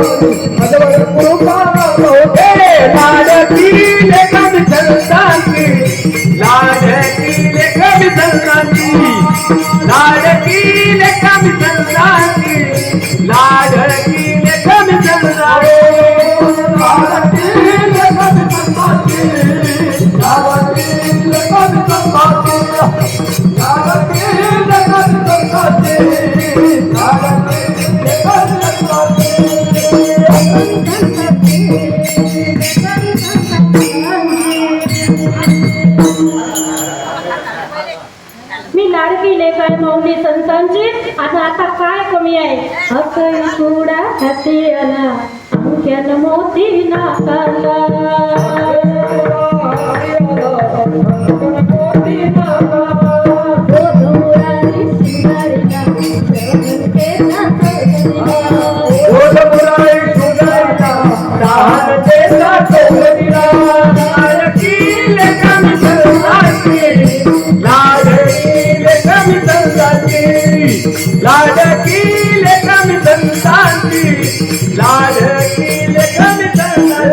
मजवर कृपा होते लाडकी लेखन लेख संतांची. आणि आता काय कमी आहे? हकई कुडा हाती आला. अंक्यान मोती नाकाला लाडकी लेखन संतांची लाडकी लेखन लाडकी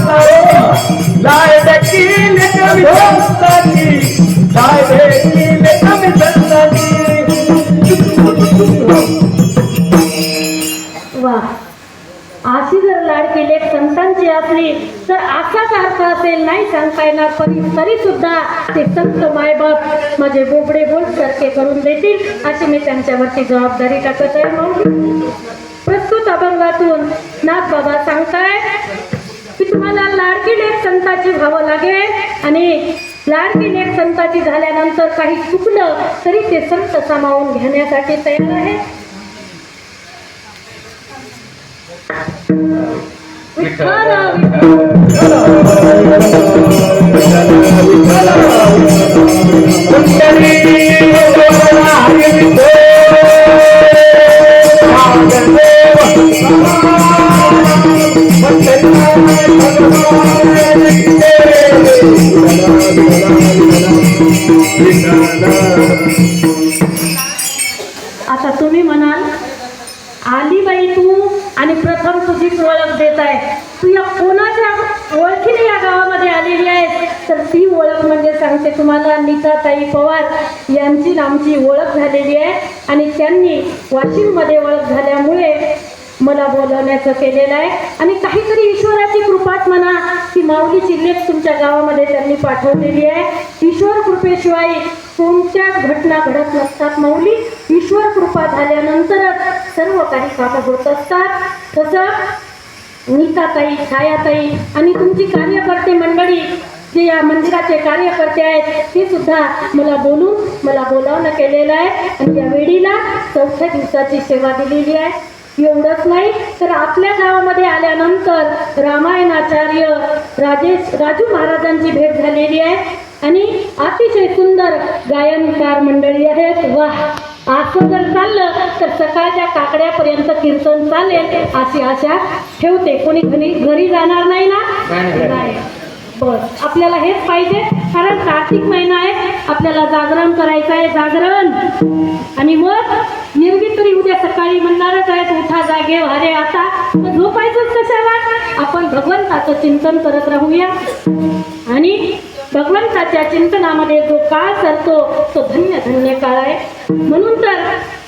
सांगता येणार पण तरी सुद्धा ते संत मायबाप माझे बोबडे बोल सारखे करून देतील अशी मी त्यांच्यावरती जबाबदारी टाकत आहे मग प्रस्तुत अभंगातून नाथ बाबा सांगताय की तुम्हाला लाडकी लेख संताची व्हावं लागेल आणि लाडकी लेख संताची झाल्यानंतर काही चुकलं तरी ते संत सामावून घेण्यासाठी तयार आहे. विठ्ठल विठ्ठल तुझीच ओळख देत आहे. तू या कोणाच्या ओळखीने या गावामध्ये आलेली आहेस? तर ती ओळख म्हणजे सांगते तुम्हाला नीताताई पवार यांची आमची ओळख झालेली आहे. आणि त्यांनी वाशिममध्ये ओळख झाल्यामुळे मला बोलवण्याचं केलेलं आहे. आणि काहीतरी ईश्वराची कृपाच म्हणा की माऊलीची लेख तुमच्या गावामध्ये त्यांनी पाठवलेली आहे. ईश्वर कृपेशिवाय कोणत्याच घटना घडत नसतात माऊली. ईश्वर कृपा झाल्यानंतरच सर्व काही कामं होत असतात. तसं नीताताई छायाताई आणि तुमची कार्यकर्ते मंडळी जे या मंदिराचे कार्यकर्ते आहेत ते सुद्धा मला बोलून मला बोलावणं केलेलं आहे. आणि या वेळीला चौथ्या दिवसाची सेवा दिलेली आहे. एवढंच नाही तर आपल्या गावामध्ये आल्यानंतर रामायणाचार्य राजेश राजू महाराजांची भेट झालेली आहे. आणि अतिशय सुंदर गायनकार मंडळी आहेत. वा असं जर चाललं तर सकाळच्या काकड्यापर्यंत कीर्तन चालेल अशी आशा ठेवते. कोणी घरी घरी जाणार नाही ना? नाही. बस आपल्याला हेच पाहिजे. कारण कार्तिक महिना आहे आपल्याला जागरण करायचं आहे जागरण. आणि मग निर्मित तरी उद्या सकाळी म्हणणारच आहे उठा जागे वारे आता. मग झोपायचंच कशाला? आपण भगवंताचं चिंतन करत राहूया. आणि भगवंताच्या चिंतनामध्ये जो काळ सरतो तो धन्य धन्य काळ आहे. म्हणून तर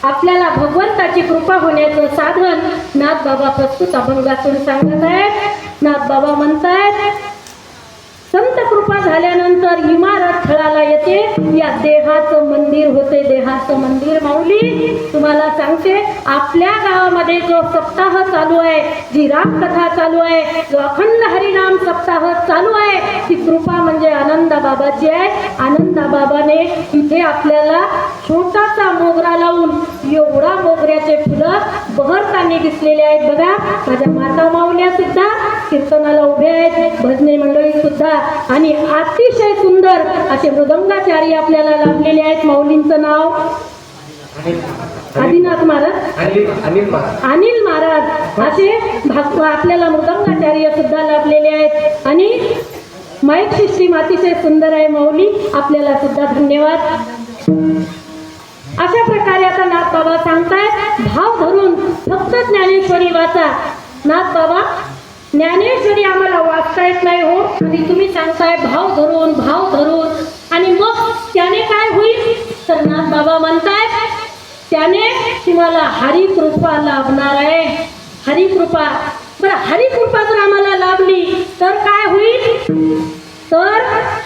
आपल्याला भगवंताची कृपा होण्याचं साधन नाथ बाबा प्रस्तुत अभंगातून सांगत आहेत. नाथ बाबा म्हणतायत संत कृपा झाल्यानंतर इमारत थळाला येते. या देहाचं मंदिर होते. देहाचं मंदिर माऊली तुम्हाला सांगते आपल्या गावामध्ये जो सप्ताह चालू आहे जी रामकथा चालू आहे जो अखंड हरिनाम सप्ताह चालू आहे ती कृपा म्हणजे आनंदा बाबाची आहे. आनंदा बाबाने इथे आपल्याला छोटासा मोगरा लावून एवढा मोगऱ्याचे फुलं बहरताना दिसलेले आहेत बघा. माझ्या माता माऊल्या सुद्धा कीर्तनाला उभे आहेत. भजने मंडळी सुद्धा आणि अतिशय सुंदर असे मृदंगाचारी आपल्याला लाभलेले आहेत. माऊलींचं नाव? आदिनाथ महाराज. अनिल अनिल महाराज. असे आपल्याला मृदंगाचार्य सुद्धा लाभलेले आहेत. आणि माईक सिस्टीम अतिशय सुंदर आहे. माऊली आपल्याला सुद्धा धन्यवाद. अशा प्रकारे आता नाथ बाबा सांगतायत. भाव धरून फक्त ज्ञानेश्वरी वाचा. नाथ बाबा ज्ञानेश्वरी आम्हाला वाचता येत नाही हो. आणि तुम्ही सांगताय भाव धरून भाव धरून. आणि मग त्याने काय होईल? तर नाथ बाबा म्हणताय त्याने तुम्हाला हरिकृपा लाभणार आहे. हरिकृपा. बरं हरिकृपा जर आम्हाला लाभली तर काय होईल? तर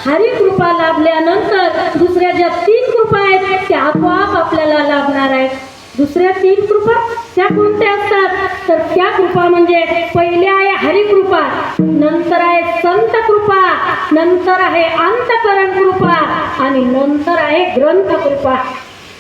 हरिकृपा लाभल्यानंतर दुसऱ्या ज्या तीन कृपा आहेत त्या आपोआप आपल्याला लाभणार आहेत. दुसऱ्या तीन कृपा त्या कोणत्या असतात? तर त्या कृपा म्हणजे पहिल्या आहे हरिकृपा नंतर आहे संत कृपा नंतर आहे अंतकरण कृपा आणि नंतर आहे ग्रंथ कृपा.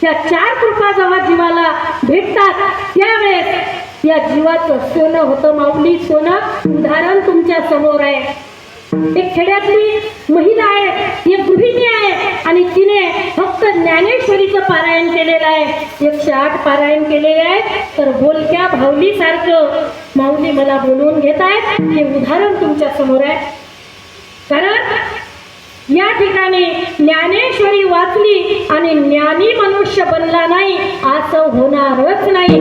त्या चार कृपा जेव्हा जीवाला भेटतात त्यावेळेस या जीवाचं सोनं होतं माऊली सोनं उदाहरण तुमच्यासमोर आहे. एक खेड्यातली महिला आहे एक गृहिणी आहे आणि तिने फक्त ज्ञानेश्वरीचं पारायण केलेलं आहे. एकशे आठ पारायण केलेले आहे. तर बोलक्या भावलीसारखं माऊली मला बोलवून घेत आहेत. हे उदाहरण तुमच्यासमोर आहे. कारण या ठिकाणी ज्ञानेश्वरी वाचली आणि ज्ञानी मनुष्य बनला नाही असं होणारच नाही.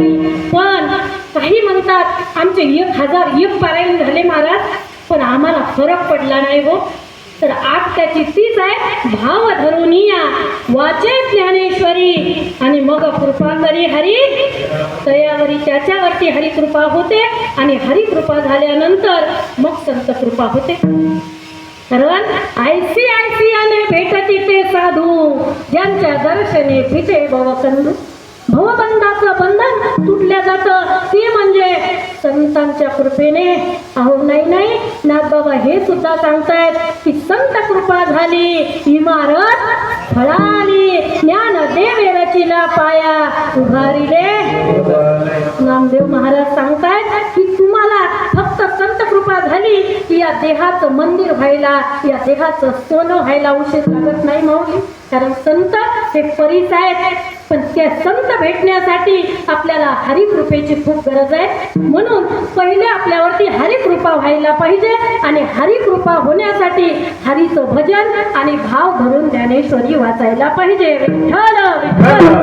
पण काही म्हणतात आमचे एक हजार एक पारायण झाले महाराज. पण आम्हाला फरक पडला नाही हो. तर आज त्याची तीच आहे भाव धरून या. वाचे ज्ञानेश्वरी. आणि मग कृपा करी हरी. तयावरी त्याच्यावरती हरिकृपा होते आणि हरिकृपा झाल्यानंतर मग संत कृपा होते. कारण आयसी आयसियाने भेटती ते साधू. ज्यांच्या दर्शने फिटे भवकंदू. भवबंधाचं बंधन तुटल्या जातं. ते म्हणजे संतांच्या कृपेने. अहो नाही नाही. नाथबाबा हे सुद्धा सांगतायत की संत कृपा झाली. इमारत फळाली. ज्ञान देवे रचिला पाया उभारिले. नामदेव महाराज सांगतायत की तुम्हाला फक्त संत कृपा झाली की या देहाचं मंदिर व्हायला या देहाचं सोनं व्हायला उशीर लागत नाही माऊली. कारण संत हे परीच आहेत. पण त्या संत भेटण्यासाठी आपल्याला हरिकृपेची खूप गरज आहे म्हणून पहिले आपल्यावरती हरिकृपा व्हायला पाहिजे आणि हरिकृपा होण्यासाठी हरीचं भजन आणि भाव भरून ज्ञानेश्वरी वाचायला पाहिजे विठ्ठल विठ्ठल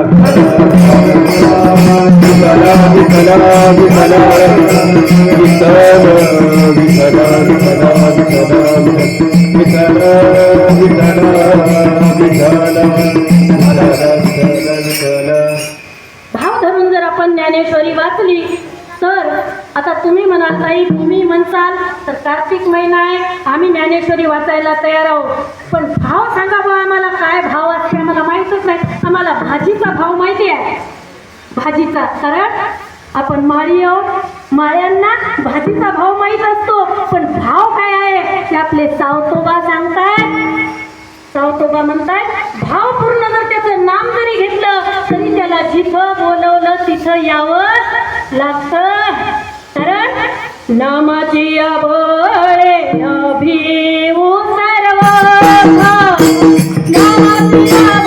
भाव धरून जर आपण ज्ञानेश्वरी वाचली तर आता तुम्ही म्हणाल ताई तुम्ही म्हणसाल तर कार्तिक महिना आहे आम्ही ज्ञानेश्वरी वाचायला तयार आहोत. पण भाव सांगा बा आम्हाला काय भाव असते आम्हाला माहीतच नाही. आम्हाला भाजीचा भाव माहिती आहे. भाजीचा कारण आपण माळी आहोत माळ्यांना भाजीचा भाव माहीत असतो. पण भाव काय आहे? ते आपले सावतोबा सांगताय सावतोबा म्हणताय भाव पूर्ण जर जरी घेतलं तरी त्याला जिथं बोलवलं तिथं यावं लागतं. कारण नामाची या अभिऊ सर्व नामाची या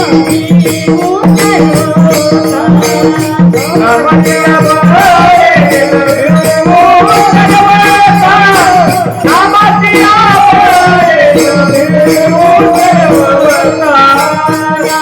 अभिऊ सर्व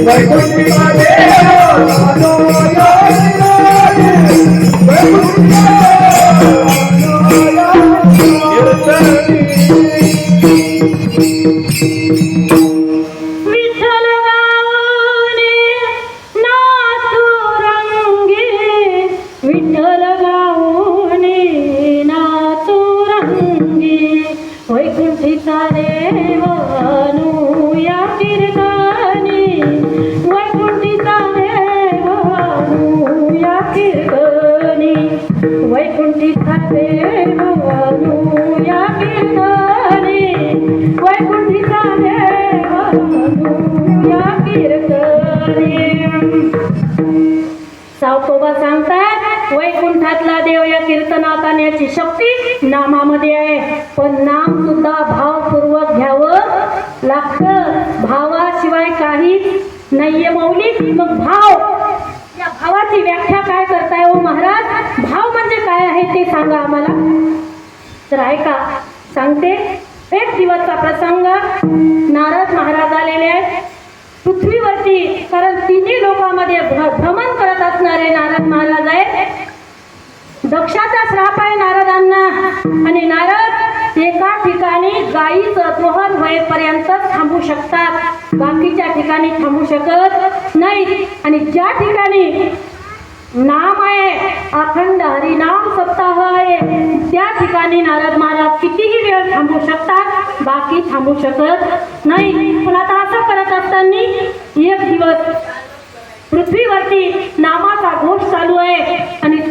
कीर्तनी वैकुंठीचा वैकुंठातला देव या कीर्तनात आणण्याची शक्ती नामामध्ये आहे. पण नाम सुद्धा भावपूर्वक घ्यावं लागतं. भावाशिवाय काहीच नाहीये मौलिक मग भाव या भावाची व्याख्या काय करताय ओ महाराज? भाव म्हणजे काय आहे ते सांगा आम्हाला. तर ऐका सांगते. एक दिवसचा प्रसंग. नारद महाराज आलेले आहेत. पृथ्वीवरती कारण तिन्ही लोकांमध्ये भ्रमण करत असणारे नारद महाराज आहेत. दक्षाचा श्राप आहे नारदांना. आणि नारद एका ठिकाणी गायीचं दोहन होईपर्यंत थांबू शकतात. बाकीच्या ठिकाणी थांबू शकत नाही आणि ज्या ठिकाणी नाम आहे अखंड हरिनाम सप्ताह आहे त्या ठिकाणी नारद महाराज कितीही वेळ थांबू शकतात बाकी थांबू शकत नाही पण आता असं करत असताना एक दिवस पृथ्वीवरती नामाचा घोष चालू आहे.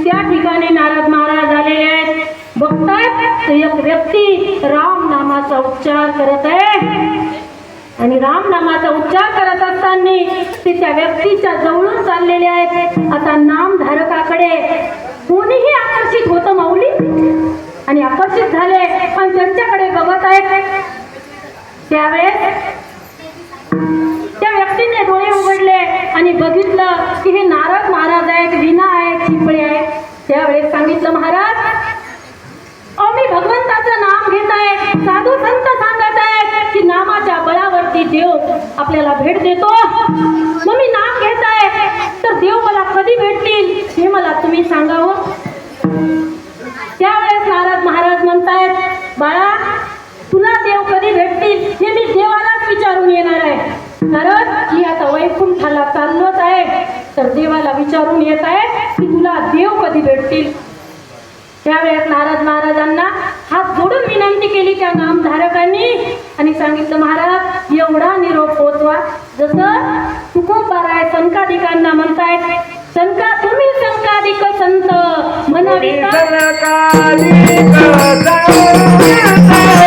त्या ठिकाणी नारद महाराज आलेले आहेत. बघतायत एक व्यक्ती राम नामाचा उच्चार करत आहे. आणि राम नामाचा उच्चार करत असताना ते त्या व्यक्तीच्या जवळून चाललेले आहेत. आता नाम धारकाकडे कोणीही आकर्षित होतं माऊली? आणि आकर्षित झाले पण त्यांच्याकडे बघत आहेत. त्यावेळेस त्या व्यक्तीने डोळे उघडले आणि बघितलं की हे नारद महाराज आहेत विना आहेत चिपळे आहेत. त्यावेळेस सांगितलं महाराज अहो मी भगवंताचं नाम घेत आहे साधू संत सांगत आहेत की नामाच्या बळावरती देव आपल्याला भेट देतो. मग मी नाम घेत आहे तर देव मला कधी भेटतील हे मला तुम्ही सांगावं? त्यावेळेस नारद महाराज म्हणतायत बाळा तुला देव कधी भेटतील हे मी देवालाच विचारून येणार आहे. नरद ही आता वैकुंठाला चाललोच आहे. तर देवाला विचारून येत आहे की तुला देव कधी भेटतील? त्यावेळेस नारद महाराजांना हात जोडून विनंती केली त्या नामधारकांनी आणि सांगितलं महाराज एवढा निरोप पोचवा. जसं तुकोबाराय संकाधिकांना म्हणतायत संका तुम्ही संकाधिक संत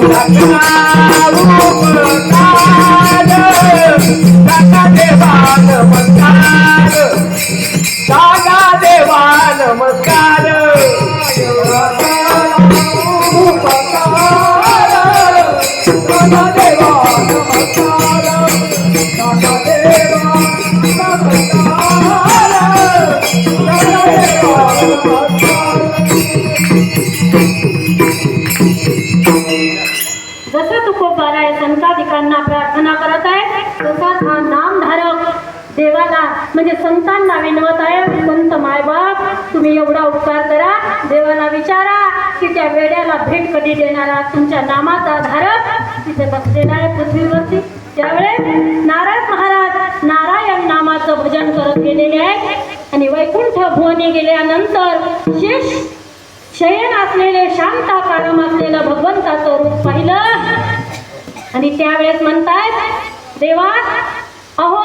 म्हणाविता सागा जसं तुकोबा आहे संताधिकांना प्रार्थना करत आहे तसाच हा नामधारक देवाला म्हणजे संतांना विनवत आहे संत मायबाप तुम्ही एवढा उपकार करा देवाला विचारा की त्या वेड्याला भेट कधी देणारा तुमच्या नामाचा धारक? तिथे बसलेला आहे पृथ्वीवरती. त्यावेळेस नारायण महाराज नारायण नामाचं भजन करत गेलेले आहे आणि वैकुंठ भुवने गेल्यानंतर शेष शयन असलेले शांत शांताकारम असलेलं भगवंताचं रूप पाहिलं. आणि त्यावेळेस म्हणतायत देवा अहो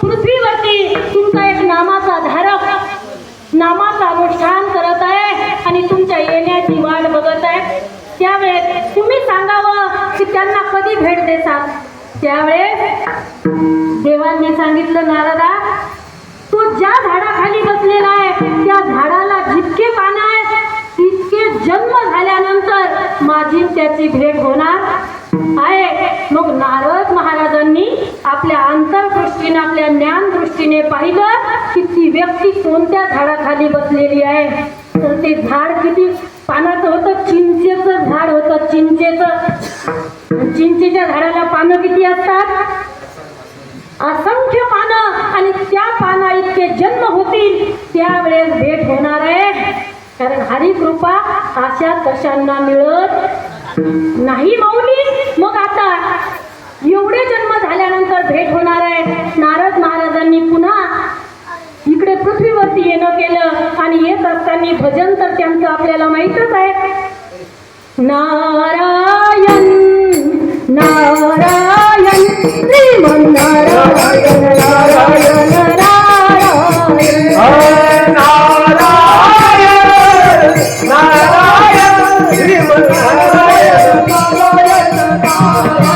पृथ्वीवरती तुमचा एक नामाचा धारक नामाचा अनुष्ठान करत आहे आणि तुमच्या येण्याची वाट बघत आहे. त्यावेळेस तुम्ही सांगावं की त्यांना कधी भेट देसाल? त्यावेळेस देवांनी सांगितलं नारदा तो ज्या झाडाखाली बसलेला आहे त्या झाडाला जितके पानं जन्म झाल्यानंतर माझी त्याची भेट होणार आहे. मग नारद महाराजांनी आपल्या अंतरदृष्टीने आपल्या ज्ञान दृष्टीने पाहिलं की ती व्यक्ती कोणत्या झाडाखाली बसलेली आहे. तर ते झाड किती पानाचं होतं? चिंचेचं झाड होतं चिंचेचं. चिंचेच्या झाडाला पानं किती असतात? असंख्य पानं आणि त्या पाना इतके जन्म होतील त्यावेळेस भेट होणार आहे कारण हरिकृपा अशा तशांना मिळत नाही माऊली? मग आता एवढे जन्म झाल्यानंतर भेट होणार आहे. नारद महाराजांनी पुन्हा इकडे पृथ्वीवरती येणं केलं आणि येत असताना भजन तर त्यांचं आपल्याला माहीतच आहे. नारायण नारायण श्रीमन्नारायण नारायण नारायण नारायण नारायण श्रीमन्नारायण नारायण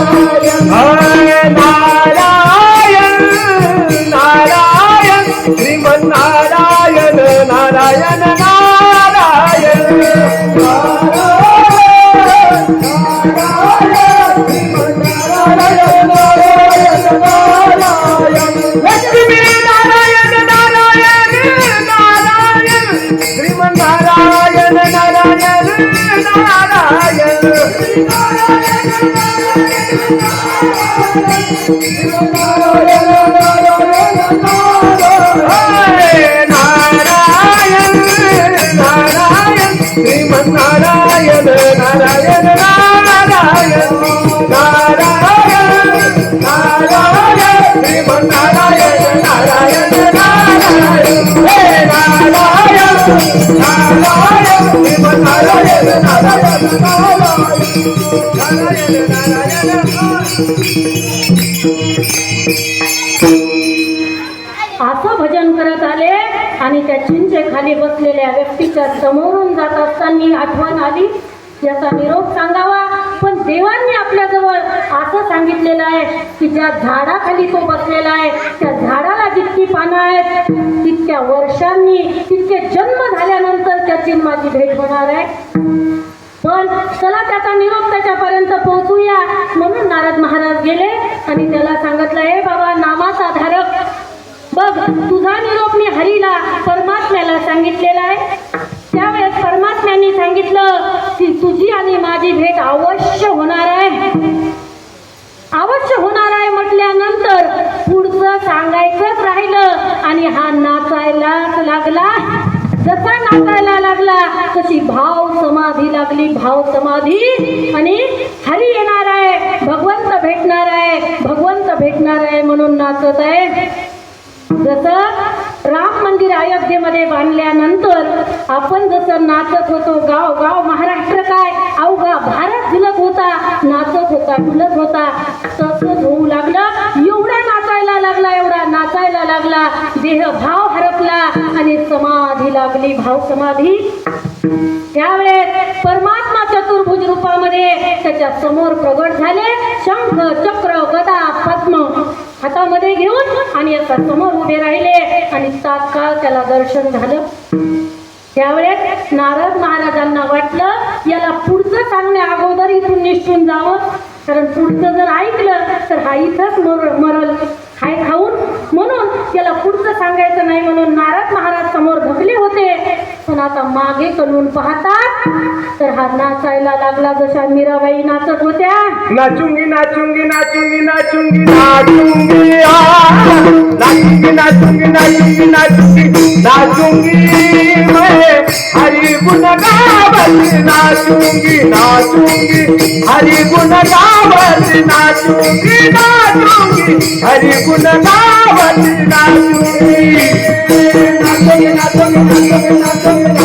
नारायण नारायण नारायण नारायण नारायण नारायण नारायण नारायण हे नारायण नारायण नारायण नारायण नारायण असं भजन करत आले आणि त्या चिंचे खाली बसलेल्या व्यक्तीच्या समोरून जात असताना आठवण आली. याचा निरोप सांगावा. पण देवांनी आपल्याजवळ असं सांगितलेलं आहे की ज्या झाडाखाली तो बसलेला आहे त्या झाडाला जितकी पानं आहेत तितक्या वर्षांनी तितके जन्म झाल्यानंतर त्याची माझी भेट होणार आहे. पण चला त्याचा निरोप त्याच्यापर्यंत पोहोचूया. म्हणून नारद महाराज गेले आणि त्याला सांगितलं हे बाबा नामाचा धारक. बघ तुझा निरोप मी हरीला परमात्म्याला सांगितलेला आहे. त्यावेळेस परमात्म्याने सांगितलं की तुझी आणि माझी भेट अवश्य होणार आहे. अवश्य होणार आहे म्हटल्यानंतर पुढचं सांगायचंच राहिलं आणि हा नाचायलाच लागला. जसा नाचायला लागला तशी भाव समाधी लागली भाव समाधी. आणि हरी येणार आहे भगवंत भेटणार आहे भगवंत भेटणार आहे म्हणून नाचत आहे. जसं राम मंदिर अयोध्येमध्ये बांधल्यानंतर आपण जसं नाचत होतो गाव गाव महाराष्ट्र काय अवघा भारत झुलत होता नाचत होता झुलत होता तसंच होऊ लागलं. एवढा करायला लागला एवढा नाचायला लागला देह भाव हरपला आणि समाधी लागली. भाव समाधी. त्यावेळेस परमात्मा चतुर्भुज रूपामध्ये त्याच्यासमोर प्रगट झाले. शंख चक्र गदा पद्म हातामध्ये घेऊन आणि आता समोर उभे राहिले आणि तात्काळ त्याला दर्शन झालं. त्यावेळेस नारद महाराजांना वाटलं याला पुढचं सांगण्या अगोदर इथून निश्चून जावं. कारण पुढचं जर ऐकलं तर हा इथंच मर मरल. खाय खाऊन म्हणून त्याला पुढचं सांगायचं नाही म्हणून नारद महाराज समोर धकले होते. पण आता मागे कलून पाहतात तर हा नाचायला लागला जशा मीराबाई नाचत होत्या नाचुंगी नाचुंगी नाचुंगी नाचुंगी नाचुंगी नाचुंगी नाचुंगी नाचुंगी नाचुंगी नाचुंगी हरी गुण गावली नाचुंगी नाचुंगी हरी गुण गावली नाचुंगी नाचुंगी हरी गुण गावली नाचुंगी नाचुंगी नाचुंगी नाचुंगी नाचुंगी Thank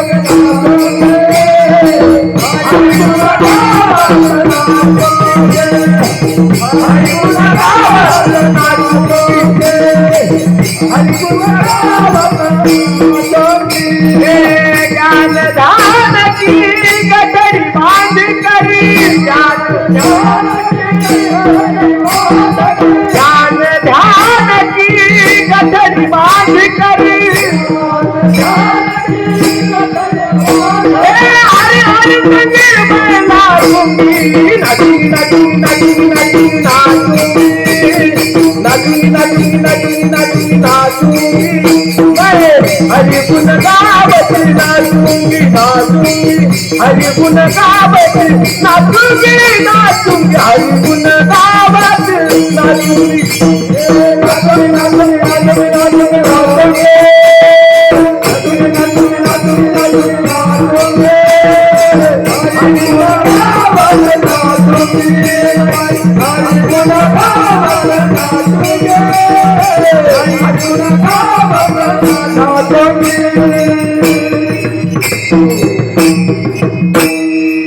you. नाचूंगी नाचूंगी हरि गुण गावत नाचूंगी नाचूंगी हरि गुण गावत नाचूंगी नाचूंगी हरि गुण गावत नाचूंगी नाचूंगी